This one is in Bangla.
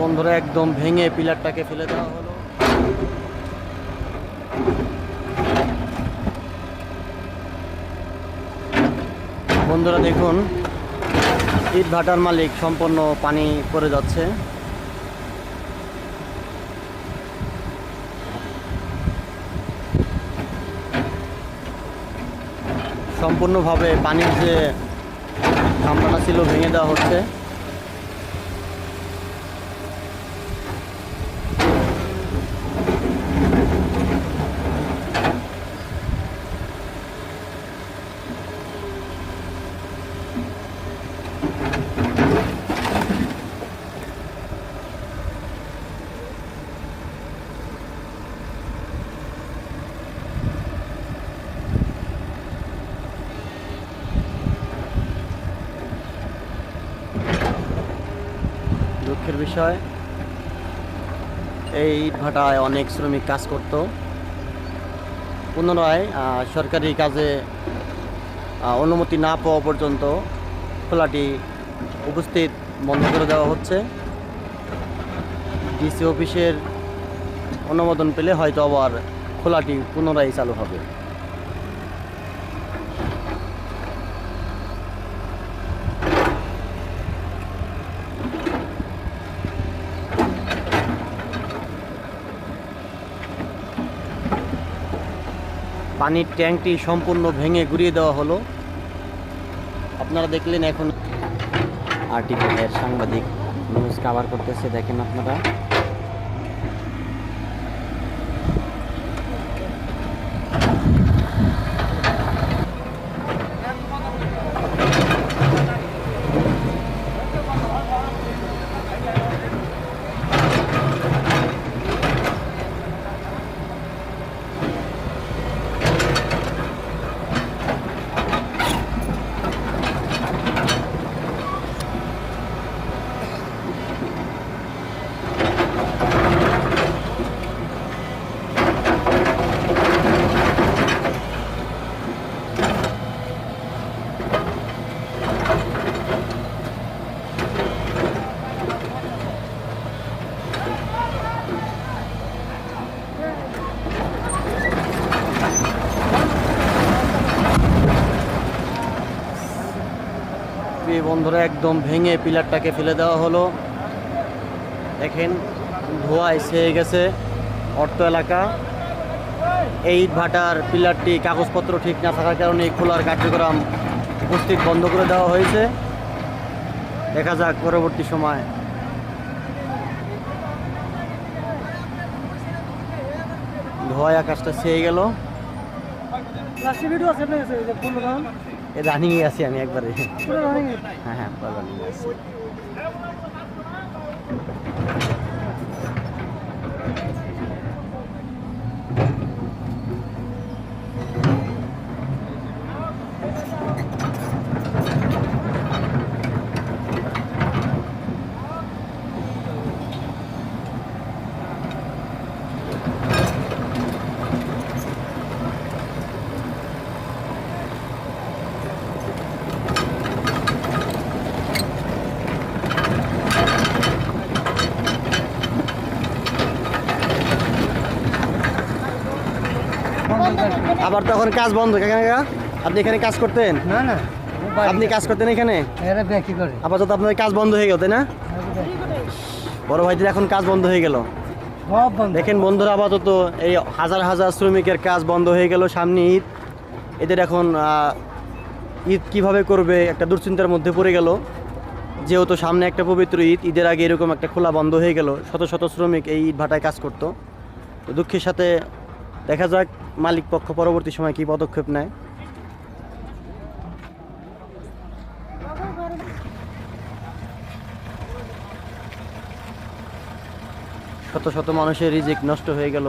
বন্ধুরা, একদম ভেঙে পিলারটাকে ফেলে দেওয়া হলো। বন্ধুরা, দেখুন, ইট ভাটার মালিক সম্পূর্ণ পানি পড়ে যাচ্ছে। সম্পূর্ণভাবে পানির যে খাম্বাটা ছিল, ভেঙে দেওয়া হচ্ছে। দুঃখের বিষয়। এই ইট ভাটায় অনেক শ্রমিক কাজ করত। পুনরায় সরকারি কাজে অনুমতি না পাওয়া পর্যন্ত খোলাটি উপস্থিত বন্ধ করে দেওয়া হচ্ছে। ডিসি অফিসের অনুমোদন পেলে হয়তো আবার খোলাটি পুনরায় চালু হবে। পানির ট্যাঙ্কটি সম্পূর্ণ ভেঙে ঘুরিয়ে দেওয়া হলো। আপনারা দেখলেন এখন আর্টিকেলের সাংবাদিক নিউজ কাভার করতেছে, দেখেন আপনারা। বন্ধুরা, একদম ভেঙে পিলারটাকে ফেলে দেওয়া হলো। দেখেন ধোঁয়ায় ছেয়ে গেছে অর্থ এলাকা। এই ভাটার পিলারটি কাগজপত্র ঠিক না থাকার কারণে এই খোলার কার্যক্রম উপস্থিত বন্ধ করে দেওয়া হয়েছে। দেখা যাক পরবর্তী সময়। ধোঁয়ায় আকাশটা ছেয়ে গেল। ভিডিও আছে রানিংয়ে আছি আমি একবারে। হ্যাঁ হ্যাঁ রানিংয়ে আছি। আবার তখন কাজ বন্ধ এখানে আপনি এখানে কাজ করতেন? না না। আপনি কাজ করতেন এখানে? আপাতত আপনার কাজ বন্ধ হয়ে গেল তাই না? বড় ভাইদের এখন কাজ বন্ধ হয়ে গেল। দেখেন বন্ধুরা আপাতত এই হাজার হাজার শ্রমিকের কাজ বন্ধ হয়ে গেল সামনে ঈদ। এদের এখন ঈদ কীভাবে করবে একটা দুশ্চিন্তার মধ্যে পড়ে গেল। যেহেতু সামনে একটা পবিত্র ঈদ ঈদের আগে এরকম একটা খোলা বন্ধ হয়ে গেল। শত শত শ্রমিক এই ঈদ ভাটায় কাজ করতো। তো দুঃখের সাথে দেখা যাক মালিক পক্ষ পরবর্তী সময় কি পদক্ষেপ নেয়। শত শত মানুষের রিজিক নষ্ট হয়ে গেল।